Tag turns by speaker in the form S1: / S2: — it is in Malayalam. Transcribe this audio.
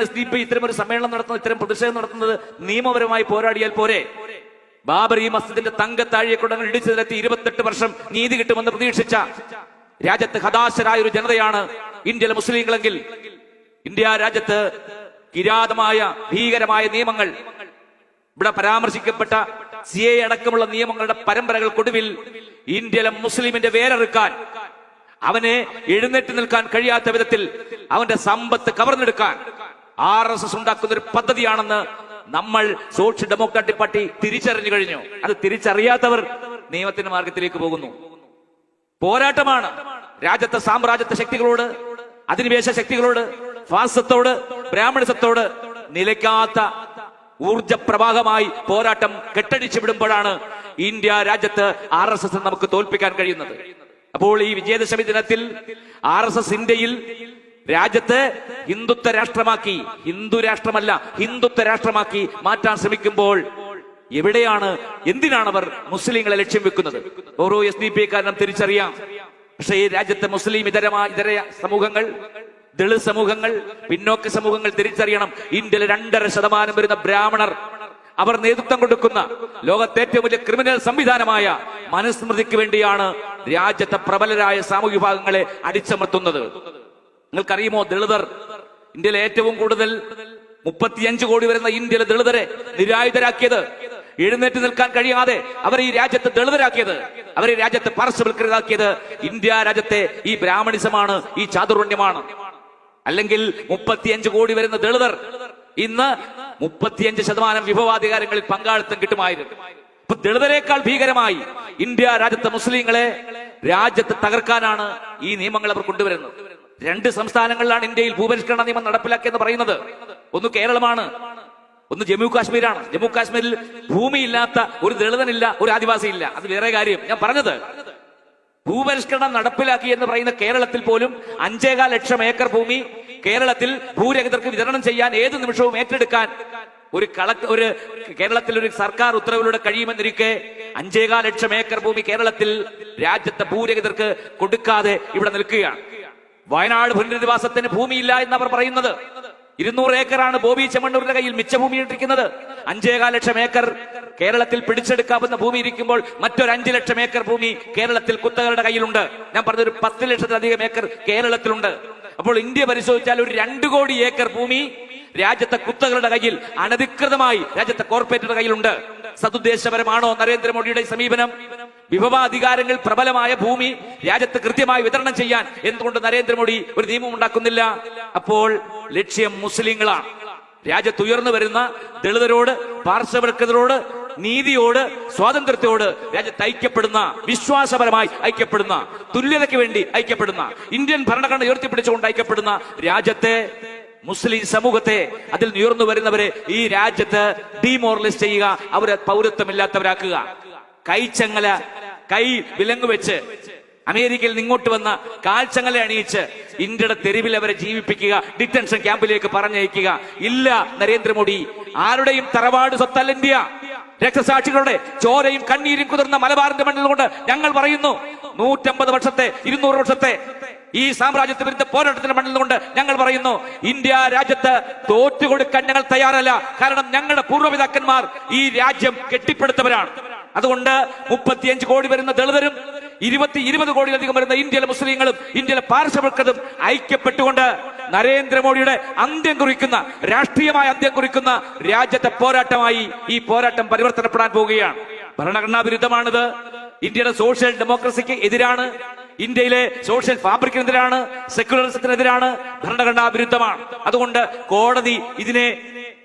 S1: എസ് ഡി പി ഇത്തരം ഒരു സമ്മേളനം നടത്തുന്നത് ഇത്തരം പ്രതിഷേധം നടത്തുന്നത്. നിയമപരമായി പോരാടിയാൽ പോരെ. ബാബർ ഈ മസ്ജിദിന്റെ തങ്കത്താഴിയെ കൊണ്ട് ഇടിച്ചു നിരത്തി ഇരുപത്തെട്ട് വർഷം നീതി കിട്ടുമെന്ന് പ്രതീക്ഷിച്ച രാജ്യത്ത് ഹതാശരായ ഒരു ജനതയാണ് ഇന്ത്യയിലെ മുസ്ലിങ്ങളെങ്കിൽ. ഇന്ത്യ രാജ്യത്ത് കിരാതമായ ഭീകരമായ നിയമങ്ങൾ. ഇവിടെ പരാമർശിക്കപ്പെട്ട സി എ അടക്കമുള്ള നിയമങ്ങളുടെ പരമ്പരകൾക്കൊടുവിൽ ഇന്ത്യയിലെ മുസ്ലിമിന്റെ വേരറുക്കാൻ അവനെ എഴുന്നേറ്റ് നിൽക്കാൻ കഴിയാത്ത വിധത്തിൽ അവന്റെ സമ്പത്ത് കവർന്നെടുക്കാൻ ആർ എസ് എസ് ഉണ്ടാക്കുന്ന ഒരു പദ്ധതിയാണെന്ന് നമ്മൾ സോഷ്യൽ ഡെമോക്രാറ്റിക് പാർട്ടി തിരിച്ചറിഞ്ഞു കഴിഞ്ഞു. അത് തിരിച്ചറിയാത്തവർ നിയമത്തിന്റെ മാർഗത്തിലേക്ക് പോകുന്നു. പോരാട്ടമാണ് രാജ്യത്തെ സാമ്രാജ്യത്തെ ശക്തികളോട് അധിനിവേശ ശക്തികളോട് ഫാസത്തോട് ബ്രാഹ്മണസത്തോട് നിലയ്ക്കാത്ത ഊർജ പ്രവാഹമായി പോരാട്ടം കെട്ടടിച്ചു വിടുമ്പോഴാണ് ഇന്ത്യ രാജ്യത്ത് ആർ എസ് എസ് നമുക്ക് തോൽപ്പിക്കാൻ കഴിയുന്നത്. അപ്പോൾ ഈ വിജയദശമി ദിനത്തിൽ ആർ എസ് എസ് ഇന്ത്യയിൽ രാജ്യത്ത് ഹിന്ദുത്വ രാഷ്ട്രമാക്കി. ഹിന്ദു രാഷ്ട്രമല്ല ഹിന്ദുത്വ രാഷ്ട്രമാക്കി മാറ്റാൻ ശ്രമിക്കുമ്പോൾ എവിടെയാണ് എന്തിനാണ് അവർ മുസ്ലിങ്ങളെ ലക്ഷ്യം വെക്കുന്നത്? ഓരോ എസ് ഡി പി കാരണം തിരിച്ചറിയാം. പക്ഷേ ഈ രാജ്യത്തെ മുസ്ലിം ഇതരമായ ഇതര സമൂഹങ്ങൾ ദളിത് സമൂഹങ്ങൾ പിന്നോക്ക സമൂഹങ്ങൾ തിരിച്ചറിയണം. ഇന്ത്യയിലെ രണ്ടര ശതമാനം വരുന്ന ബ്രാഹ്മണർ അവർ നേതൃത്വം കൊടുക്കുന്ന ലോകത്തെ ഏറ്റവും വലിയ ക്രിമിനൽ സംവിധാനമായ മനുസ്മൃതിക്ക് വേണ്ടിയാണ് രാജ്യത്തെ പ്രബലരായ സാമൂഹ്യ വിഭാഗങ്ങളെ അടിച്ചമർത്തുന്നത്. നിങ്ങൾക്കറിയുമോ ദളിതർ? ഇന്ത്യയിലെ ഏറ്റവും കൂടുതൽ മുപ്പത്തിയഞ്ച് കോടി വരുന്ന ഇന്ത്യയിലെ ദളിതരെ നിരായുധരാക്കിയത്. എഴുന്നേറ്റ് നിൽക്കാൻ കഴിയാതെ അവർ ഈ രാജ്യത്തെ ദളിതരാക്കിയത്. അവർ ഈ രാജ്യത്തെ പരസ്യവൽക്കൃതാക്കിയത് ഇന്ത്യ രാജ്യത്തെ ഈ ബ്രാഹ്മണിസമാണ് ഈ ചാതുർണ്യമാണ്. അല്ലെങ്കിൽ മുപ്പത്തിയഞ്ച് കോടി വരുന്ന ദളിതർ ഇന്ന് മുപ്പത്തിയഞ്ച് ശതമാനം വിഭവാധികാരങ്ങളിൽ പങ്കാളിത്തം കിട്ടുമായിരുന്നു. ഇപ്പൊ ദളിതരെക്കാൾ ഭീകരമായി ഇന്ത്യ രാജ്യത്തെ മുസ്ലിങ്ങളെ രാജ്യത്ത് തകർക്കാനാണ് ഈ നിയമങ്ങൾ അവർ കൊണ്ടുവരുന്നത്. രണ്ട് സംസ്ഥാനങ്ങളിലാണ് ഇന്ത്യയിൽ ഭൂപരിഷ്കരണ നിയമം നടപ്പിലാക്കിയെന്ന് പറയുന്നത്. ഒന്ന് കേരളമാണ് ഒന്ന് ജമ്മു കാശ്മീരാണ്. ജമ്മു കാശ്മീരിൽ ഭൂമിയില്ലാത്ത ഒരു ദളിതനില്ല ഒരു ആദിവാസി ഇല്ല അത് വേറെ കാര്യം. ഞാൻ പറഞ്ഞത് ഭൂപരിഷ്കരണം നടപ്പിലാക്കി എന്ന് പറയുന്ന കേരളത്തിൽ പോലും അഞ്ചേകാൽ ലക്ഷം ഏക്കർ ഭൂമി കേരളത്തിൽ ഭൂരഹിതർക്ക് വിതരണം ചെയ്യാൻ ഏത് നിമിഷവും ഏറ്റെടുക്കാൻ ഒരു കളക്ട് ഒരു കേരളത്തിൽ ഒരു സർക്കാർ ഉത്തരവിലൂടെ കഴിയുമെന്നിരിക്കെ അഞ്ചേകാൽ ലക്ഷം ഏക്കർ ഭൂമി കേരളത്തിൽ രാജ്യത്തെ ഭൂരഹിതർക്ക് കൊടുക്കാതെ ഇവിടെ നിൽക്കുകയാണ്. വയനാട് പുനരധിവാസത്തിന് ഭൂമിയില്ല എന്നവർ പറയുന്നത്. ഇരുന്നൂറ് ഏക്കറാണ് ബോബി ചെമ്മണ്ണൂരിന്റെ കയ്യിൽ മിച്ച ഭൂമി ഇട്ടിരിക്കുന്നത് അഞ്ചേകാൽ ലക്ഷം ഏക്കർ കേരളത്തിൽ പിടിച്ചെടുക്കാവുന്ന ഭൂമി ഇരിക്കുമ്പോൾ മറ്റൊരു അഞ്ചു ലക്ഷം ഏക്കർ ഭൂമി കേരളത്തിൽ കുത്തകളുടെ കയ്യിലുണ്ട്. ഞാൻ പറഞ്ഞ പറഞ്ഞൊരു പത്ത് ലക്ഷത്തിലധികം ഏക്കർ കേരളത്തിലുണ്ട്. അപ്പോൾ ഇന്ത്യ പരിശോധിച്ചാൽ ഒരു രണ്ടു കോടി ഏക്കർ ഭൂമി രാജ്യത്തെ കുത്തകളുടെ കയ്യിൽ അനധികൃതമായി രാജ്യത്തെ കോർപ്പറേറ്റുകളുടെ കയ്യിലുണ്ട്. സതുദ്ദേശപരമാണോ നരേന്ദ്രമോദിയുടെ സമീപനം? വിഭവാധികാരങ്ങൾ പ്രബലമായ ഭൂമി രാജ്യത്ത് കൃത്യമായി വിതരണം ചെയ്യാൻ എന്തുകൊണ്ട് നരേന്ദ്രമോദി ഒരു നിയമം ഉണ്ടാക്കുന്നില്ല? അപ്പോൾ ലക്ഷ്യം മുസ്ലിങ്ങളാണ്. രാജ്യത്ത് ഉയർന്നു വരുന്ന ദളിതരോട് പാർശ്വവൽക്കതരോട് നീതിയോട് സ്വാതന്ത്ര്യത്തോട് രാജ്യത്ത് ഐക്യപ്പെടുന്ന വിശ്വാസപരമായി ഐക്യപ്പെടുന്ന തുല്യതയ്ക്ക് വേണ്ടി ഐക്യപ്പെടുന്ന ഇന്ത്യൻ ഭരണഘടന ഉയർത്തിപ്പിടിച്ചുകൊണ്ട് ഐക്യപ്പെടുന്ന രാജ്യത്തെ മുസ്ലിം സമൂഹത്തെ അതിൽ ഉയർന്നു വരുന്നവരെ ഈ രാജ്യത്ത് ഡിമോറലൈസ് ചെയ്യുക അവരെ പൗരത്വമില്ലാത്തവരാക്കുക. കൈച്ചങ്ങല കൈ വിലങ്ങ് വെച്ച് അമേരിക്കയിൽ നിങ്ങോട്ട് വന്ന കാൽച്ചങ്ങളെ അണിയിച്ച് ഇന്ത്യയുടെ തെരുവിൽ അവരെ ജീവിപ്പിക്കുക ഡിറ്റൻഷൻ ക്യാമ്പിലേക്ക് പറഞ്ഞയക്കുക. ഇല്ല നരേന്ദ്രമോദി ആരുടെയും തറവാട് സ്വത്തല്ല ഇന്ത്യ. രക്തസാക്ഷികളുടെ ചോരയും കണ്ണീരും കുതിർന്ന മലബാറിന്റെ മണ്ണിൽ കൊണ്ട് ഞങ്ങൾ പറയുന്നു നൂറ്റമ്പത് വർഷത്തെ ഇരുന്നൂറ് വർഷത്തെ ഈ സാമ്രാജ്യത്തെ വിരുദ്ധ പോരാട്ടത്തിന്റെ മണ്ണിൽ കൊണ്ട് ഞങ്ങൾ പറയുന്നു ഇന്ത്യ രാജ്യത്ത് തോറ്റുകൊടുക്കാൻ ഞങ്ങൾ തയ്യാറല്ല. കാരണം ഞങ്ങളുടെ പൂർവപിതാക്കന്മാർ ഈ രാജ്യം കെട്ടിപ്പടുത്തവരാണ്. അതുകൊണ്ട് മുപ്പത്തിയഞ്ച് കോടി വരുന്ന ദളിതരും ഇരുപത്തി ഇരുപത് കോടിയിലധികം വരുന്ന ഇന്ത്യയിലെ മുസ്ലിങ്ങളും ഇന്ത്യയിലെ പാർശ്വവൽക്കതും ഐക്യപ്പെട്ടുകൊണ്ട് നരേന്ദ്രമോദിയുടെ അന്ത്യം കുറിക്കുന്ന രാഷ്ട്രീയമായ അന്ത്യം കുറിക്കുന്ന രാജ്യത്തെ പോരാട്ടമായി ഈ പോരാട്ടം പരിവർത്തനപ്പെടാൻ പോവുകയാണ്. ഭരണഘടനാ വിരുദ്ധമാണിത്. ഇന്ത്യയുടെ സോഷ്യൽ ഡെമോക്രസിക്ക് എതിരാണ്. ഇന്ത്യയിലെ സോഷ്യൽ ഫാബ്രിക്കിനെതിരാണ്. സെക്യുലറിസത്തിനെതിരാണ്. ഭരണഘടനാ വിരുദ്ധമാണ്. അതുകൊണ്ട് കോടതി ഇതിനെ